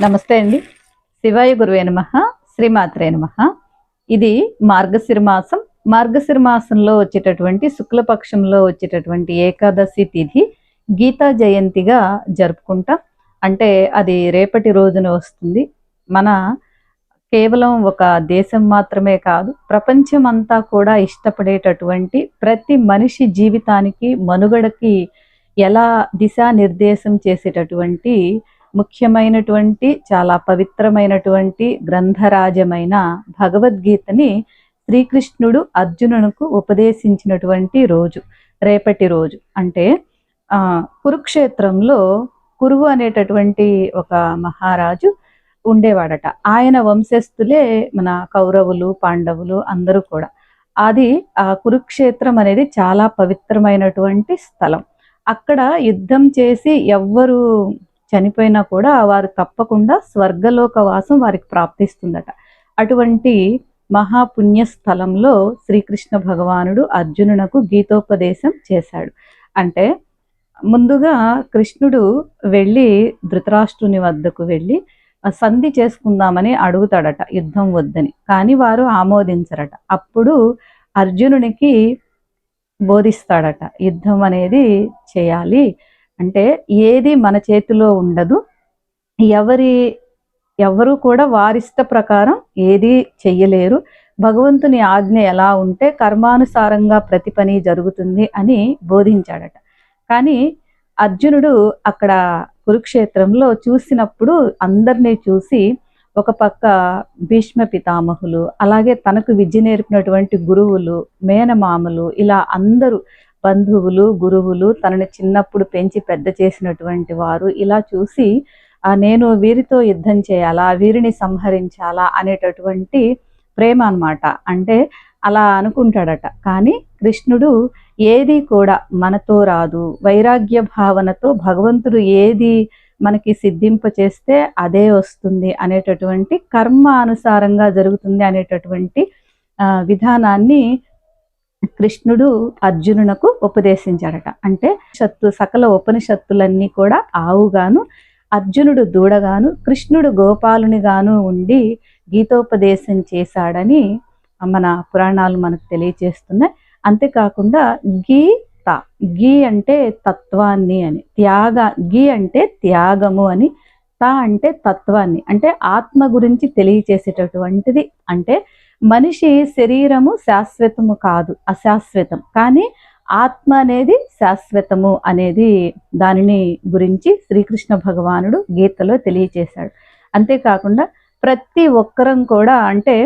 నమస్తే అండి. శివాయ గురువే నమ శ్రీమాత్రే నమ. ఇది మార్గశిర మాసం మార్గశిర మాసంలో వచ్చేటటువంటి శుక్లపక్షంలో వచ్చేటటువంటి ఏకాదశి తిథి గీతా జయంతిగా జరుపుకుంటాం. అంటే అది రేపటి రోజున వస్తుంది. మన కేవలం ఒక దేశం మాత్రమే కాదు ప్రపంచం అంతా కూడా ఇష్టపడేటటువంటి ప్రతి మనిషి జీవితానికి మనుగడకి ఎలా దిశానిర్దేశం చేసేటటువంటి ముఖ్యమైనటువంటి చాలా పవిత్రమైనటువంటి గ్రంథరాజమైన భగవద్గీతని శ్రీకృష్ణుడు అర్జునునకు ఉపదేశించినటువంటి రోజు రేపటి రోజు. అంటే ఆ కురుక్షేత్రంలో కురువు అనేటటువంటి ఒక మహారాజు ఉండేవాడట. ఆయన వంశస్థులే మన కౌరవులు పాండవులు అందరూ కూడా. అది ఆ కురుక్షేత్రం అనేది చాలా పవిత్రమైనటువంటి స్థలం. అక్కడ యుద్ధం చేసి ఎవ్వరు చనిపోయినా కూడా వారు తప్పకుండా స్వర్గలోక వాసం వారికి ప్రాప్తిస్తుందట. అటువంటి మహాపుణ్య స్థలంలో శ్రీకృష్ణ భగవానుడు అర్జునునకు గీతోపదేశం చేశాడు. అంటే ముందుగా కృష్ణుడు వెళ్ళి ధృతరాష్ట్రుని వద్దకు వెళ్ళి సంధి చేసుకుందామని అడుగుతాడట యుద్ధం వద్దని. కానీ వారు ఆమోదించరట. అప్పుడు అర్జునునికి బోధిస్తాడట యుద్ధం అనేది చేయాలి. అంటే ఏది మన చేతిలో ఉండదు. ఎవరి ఎవరు కూడా వారిష్ట ప్రకారం ఏది చెయ్యలేరు. భగవంతుని ఆజ్ఞ ఎలా ఉంటే కర్మానుసారంగా ప్రతి పని జరుగుతుంది అని బోధించాడట. కానీ అర్జునుడు అక్కడ కురుక్షేత్రంలో చూసినప్పుడు అందరినీ చూసి ఒక పక్క భీష్మ పితామహులు అలాగే తనకు విద్య నేర్పినటువంటి గురువులు మేనమామలు ఇలా అందరూ బంధువులు గురువులు తనని చిన్నప్పుడు పెంచి పెద్ద చేసినటువంటి వారు ఇలా చూసి నేను వీరితో యుద్ధం చేయాలా? వీరిని సంహరించాలా? అనేటటువంటి ప్రేమ అన్నమాట. అంటే అలా అనుకుంటాడట. కానీ కృష్ణుడు ఏది కూడా మనతో రాదు. వైరాగ్య భావనతో భగవంతుడు ఏది మనకి సిద్ధింప చేస్తే అదే వస్తుంది అనేటటువంటి కర్మ అనుసారంగా జరుగుతుంది అనేటటువంటి విధానాన్ని కృష్ణుడు అర్జునునకు ఉపదేశించాడట. అంటే షత్తు సకల ఉపనిషత్తులన్నీ కూడా ఆవుగాను అర్జునుడు దూడగాను కృష్ణుడు గోపాలునిగాను ఉండి గీతోపదేశం చేశాడని మన పురాణాలు మనకు తెలియచేస్తున్నాయి. అంతేకాకుండా గీత గీ అంటే తత్వాన్ని అని త్యాగ గీ అంటే త్యాగము అని త అంటే తత్వాన్ని అంటే ఆత్మ గురించి తెలియచేసేటటువంటిది. అంటే మనిషి శరీరము శాశ్వతము కాదు అశాశ్వతం. కానీ ఆత్మ అనేది శాశ్వతము అనేది దానిని గురించి శ్రీకృష్ణ భగవానుడు గీతలో తెలియచేశాడు. అంతేకాకుండా ప్రతి ఒక్కరం కూడా అంటే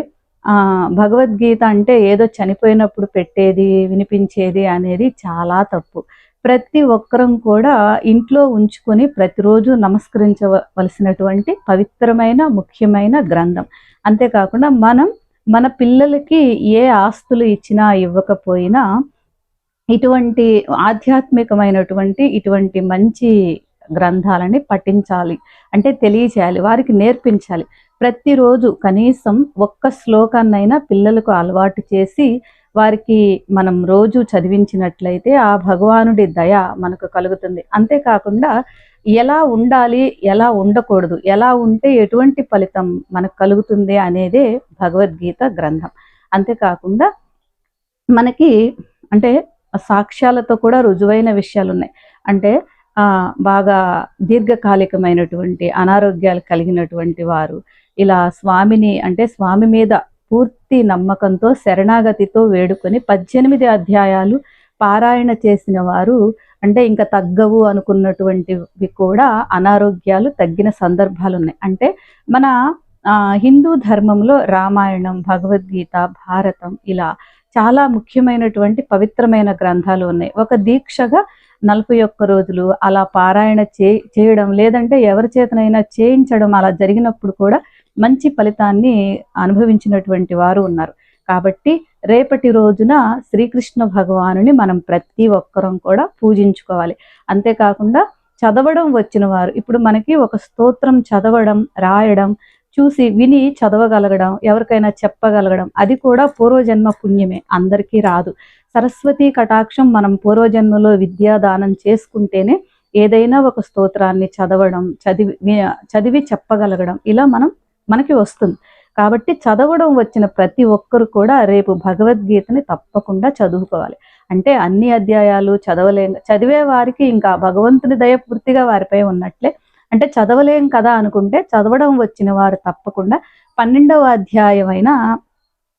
భగవద్గీత అంటే ఏదో చనిపోయినప్పుడు పెట్టేది వినిపించేది అనేది చాలా తప్పు. ప్రతి ఒక్కరం కూడా ఇంట్లో ఉంచుకొని ప్రతిరోజు నమస్కరించవలసినటువంటి పవిత్రమైన ముఖ్యమైన గ్రంథం. అంతేకాకుండా మనం మన పిల్లలకి ఏ ఆస్తులు ఇచ్చినా ఇవ్వకపోయినా ఇటువంటి ఆధ్యాత్మికమైనటువంటి ఇటువంటి మంచి గ్రంథాలని పఠించాలి. అంటే తెలియచేయాలి వారికి నేర్పించాలి. ప్రతిరోజు కనీసం ఒక్క శ్లోకాన్నైనా పిల్లలకు అలవాటు చేసి వారికి మనం రోజు చదివించినట్లయితే ఆ భగవానుడి దయ మనకు కలుగుతుంది. అంతేకాకుండా ఎలా ఉండాలి ఎలా ఉండకూడదు ఎలా ఉంటే ఎటువంటి ఫలితం మనకు కలుగుతుంది అనేదే భగవద్గీత గ్రంథం. అంతేకాకుండా మనకి అంటే సాక్ష్యాలతో కూడా రుజువైన విషయాలు ఉన్నాయి అంటే బాగా దీర్ఘకాలికమైనటువంటి అనారోగ్యాలు కలిగినటువంటి వారు ఇలా స్వామిని అంటే స్వామి మీద పూర్తి నమ్మకంతో శరణాగతితో వేడుకొని పద్దెనిమిది అధ్యాయాలు పారాయణ చేసిన వారు అంటే ఇంకా తగ్గవు అనుకున్నటువంటివి కూడా అనారోగ్యాలు తగ్గిన సందర్భాలు ఉన్నాయి అంటే మన హిందూ ధర్మంలో రామాయణం భగవద్గీత భారతం ఇలా చాలా ముఖ్యమైనటువంటి పవిత్రమైన గ్రంథాలు ఉన్నాయి. ఒక దీక్షగా నలభై ఒక్క రోజులు అలా పారాయణ చే చేయడం లేదంటే ఎవరి చేతనైనా చేయించడం అలా జరిగినప్పుడు కూడా మంచి ఫలితాన్ని అనుభవించినటువంటి వారు ఉన్నారు. కాబట్టి రేపటి రోజున శ్రీకృష్ణ భగవానుని మనం ప్రతి ఒక్కరం కూడా పూజించుకోవాలి. అంతేకాకుండా చదవడం వచ్చిన వారు ఇప్పుడు మనకి ఒక స్తోత్రం చదవడం రాయడం చూసి విని చదవగలగడం ఎవరికైనా చెప్పగలగడం అది కూడా పూర్వజన్మ పుణ్యమే అందరికీ రాదు. సరస్వతి కటాక్షం మనం పూర్వజన్మలో విద్యాదానం చేసుకుంటేనే ఏదైనా ఒక స్తోత్రాన్ని చదవడం చదివి చదివి చెప్పగలగడం ఇలా మనం మనకి వస్తుంది. కాబట్టి చదవడం వచ్చిన ప్రతి ఒక్కరు కూడా రేపు భగవద్గీతని తప్పకుండా చదువుకోవాలి. అంటే అన్ని అధ్యాయాలు చదవలేం చదివే వారికి ఇంకా భగవంతుని దయ పూర్తిగా వారిపై ఉన్నట్లే. అంటే చదవలేం కదా అనుకుంటే చదవడం వచ్చిన వారు తప్పకుండా పన్నెండవ అధ్యాయమైన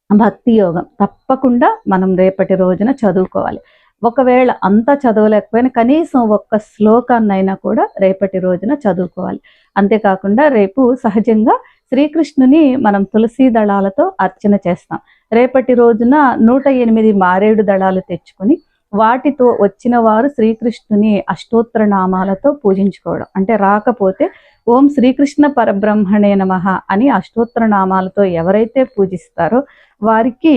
భక్తి యోగం తప్పకుండా మనం రేపటి రోజున చదువుకోవాలి. ఒకవేళ అంతా చదవలేకపోయినా కనీసం ఒక్క శ్లోకాన్నైనా కూడా రేపటి రోజున చదువుకోవాలి. అంతేకాకుండా రేపు సహజంగా శ్రీకృష్ణుని మనం తులసి దళాలతో అర్చన చేస్తాం. రేపటి రోజున నూట ఎనిమిది మారేడు దళాలు తెచ్చుకొని వాటితో వచ్చిన వారు శ్రీకృష్ణుని అష్టోత్తర నామాలతో పూజించుకోవడం. అంటే రాకపోతే ఓం శ్రీకృష్ణ పరబ్రహ్మణే నమః అని అష్టోత్తర నామాలతో ఎవరైతే పూజిస్తారో వారికి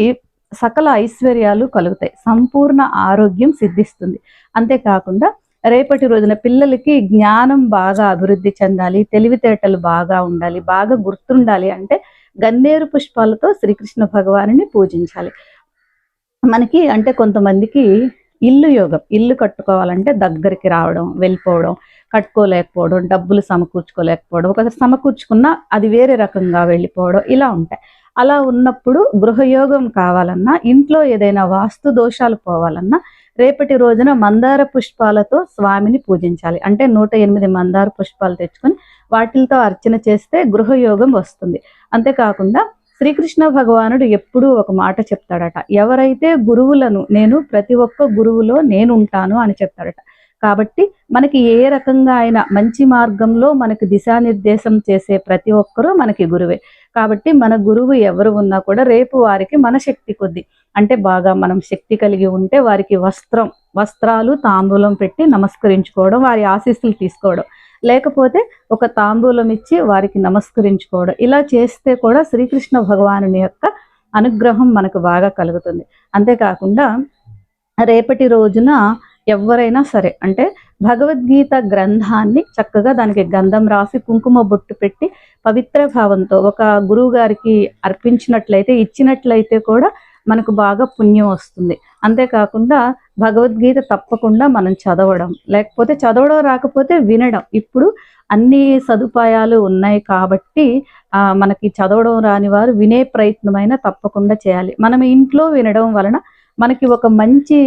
సకల ఐశ్వర్యాలు కలుగుతాయి. సంపూర్ణ ఆరోగ్యం సిద్ధిస్తుంది. అంతేకాకుండా రేపటి రోజున పిల్లలకి జ్ఞానం బాగా అభివృద్ధి చెందాలి తెలివితేటలు బాగా ఉండాలి బాగా గుర్తుండాలి అంటే గన్నేరు పుష్పాలతో శ్రీకృష్ణ భగవాను పూజించాలి. మనకి అంటే కొంతమందికి ఇల్లు యోగం ఇల్లు కట్టుకోవాలంటే దగ్గరికి రావడం వెళ్ళిపోవడం కట్టుకోలేకపోవడం డబ్బులు సమకూర్చుకోలేకపోవడం ఒకసారి సమకూర్చుకున్నా అది వేరే రకంగా వెళ్ళిపోవడం ఇలా ఉంటాయి. అలా ఉన్నప్పుడు గృహయోగం కావాలన్నా ఇంట్లో ఏదైనా వాస్తు దోషాలు పోవాలన్నా రేపటి రోజున మందార పుష్పాలతో స్వామిని పూజించాలి. అంటే నూట ఎనిమిది మందార పుష్పాలు తెచ్చుకొని వాటితో అర్చన చేస్తే గృహయోగం వస్తుంది. అంతేకాకుండా శ్రీకృష్ణ భగవానుడు ఎప్పుడూ ఒక మాట చెప్తాడట. ఎవరైతే గురువులను నేను ప్రతి ఒక్క గురువులో నేను ఉంటాను అని చెప్తాడట. కాబట్టి మనకి ఏ రకంగా అయినా మంచి మార్గంలో మనకి దిశానిర్దేశం చేసే ప్రతి ఒక్కరూ మనకి గురువే. కాబట్టి మన గురువు ఎవరు ఉన్నా కూడా రేపు వారికి మన శక్తి కొద్ది. అంటే బాగా మనం శక్తి కలిగి ఉంటే వారికి వస్త్రం వస్త్రాలు తాంబూలం పెట్టి నమస్కరించుకోవడం వారి ఆశీస్సులు తీసుకోవడం. లేకపోతే ఒక తాంబూలం ఇచ్చి వారికి నమస్కరించుకోవడం. ఇలా చేస్తే కూడా శ్రీకృష్ణ భగవానుని యొక్క అనుగ్రహం మనకు బాగా కలుగుతుంది. అంతేకాకుండా రేపటి రోజున ఎవరైనా సరే అంటే భగవద్గీత గ్రంథాన్ని చక్కగా దానికి గంధం రాసి కుంకుమ బొట్టు పెట్టి పవిత్ర భావంతో ఒక గురువు గారికి అర్పించినట్లయితే ఇచ్చినట్లయితే కూడా మనకు బాగా పుణ్యం వస్తుంది. అంతేకాకుండా భగవద్గీత తప్పకుండా మనం చదవడం లేకపోతే చదవడం రాకపోతే వినడం. ఇప్పుడు అన్ని సదుపాయాలు ఉన్నాయి కాబట్టి మనకి చదవడం రాని వారు వినే ప్రయత్నమైనా తప్పకుండా చేయాలి. మనం ఇంట్లో వినడం వలన మనకి ఒక మంచి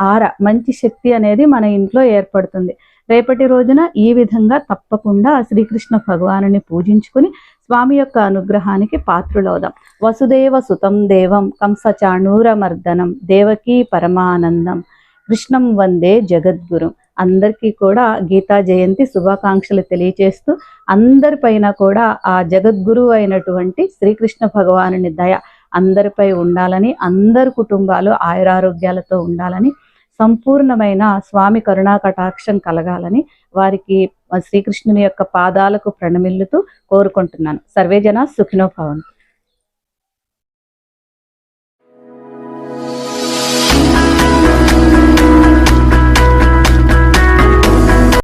ఆర మంచి శక్తి అనేది మన ఇంట్లో ఏర్పడుతుంది. రేపటి రోజున ఈ విధంగా తప్పకుండా శ్రీకృష్ణ భగవానుని పూజించుకుని స్వామి యొక్క అనుగ్రహానికి పాత్రులవుదాం. వసుదేవ సుతం దేవం కంసచాణూరమర్దనం దేవకీ పరమానందం కృష్ణం వందే జగద్గురు. అందరికీ కూడా గీతా జయంతి శుభాకాంక్షలు తెలియచేస్తూ అందరిపైన కూడా ఆ జగద్గురు అయినటువంటి శ్రీకృష్ణ భగవానుని దయ అందరిపై ఉండాలని అందరి కుటుంబాలు ఆయురారోగ్యాలతో ఉండాలని సంపూర్ణమైన స్వామి కరుణా కటాక్షం కలగాలని వారికి శ్రీకృష్ణుని యొక్క పాదాలకు ప్రణమిల్లుతూ కోరుకుంటున్నాను. సర్వేజన సుఖినోభవంతు